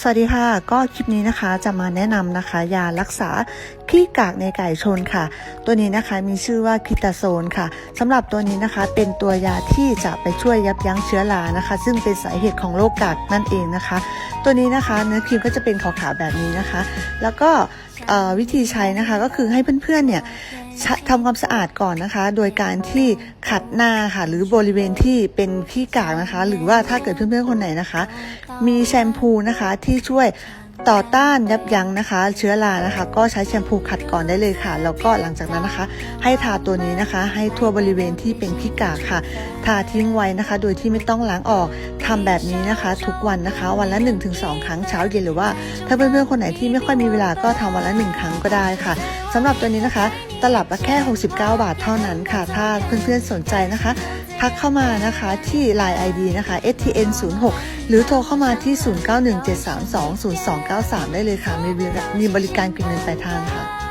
สวัสดีค่ะ ก็คลิปนี้นะคะจะมาแนะนำนะคะ ยารักษาขี้กากในไก่ชนค่ะ ตัวนี้นะคะมีชื่อว่าคิตาโซนค่ะสำหรับตัวนี้นะคะเป็นตัวยาที่จะไปช่วยยับยั้งเชื้อรานะคะ ซึ่งเป็นสาเหตุของโรคกากนั่นเองนะคะ ตัวนี้นะคะเนื้อครีมก็จะเป็นขาวๆแบบนี้นะคะ แล้วก็วิธีใช้นะคะก็คือให้เพื่อนๆเนี่ยทำความสะอาดก่อนนะคะ โดยการที่ขัดหน้าค่ะหรือบริเวณที่เป็นขี้กากนะคะ หรือว่าถ้าเกิดเพื่อนๆคนไหนนะคะ มีแชมพูนะคะที่ช่วย ต่อต้านยับยั้งนะคะ เชื้อรานะคะ ก็ใช้แชมพูขัดก่อนได้เลยค่ะ แล้วก็หลังจากนั้นนะคะ ให้ทาตัวนี้นะคะ ให้ทั่วบริเวณที่เป็นขี้กากค่ะ ทาทิ้งไว้นะคะ โดยที่ไม่ต้องล้างออกทำแบบนี้นะคะ ทุกวันนะคะ วันละ 1-2 ครั้งเช้าเย็นหรือว่า ถ้าเพื่อนๆคนไหนที่ไม่ค่อยมีเวลาก็ทำวันละหนึ่งครั้งก็ได้ค่ะสำหรับตัวนี้นะคะ ตลับละแค่ 69 บาทเท่านั้นค่ะ ถ้าเพื่อนๆสนใจนะคะ ทักเข้ามานะคะที่ Line ID นะคะ stn 0 6หรือโทรเข้ามาที่ 0917320293 ได้เลยค่ะ มีบริการมีบริการกินเงินปลายทางค่ะ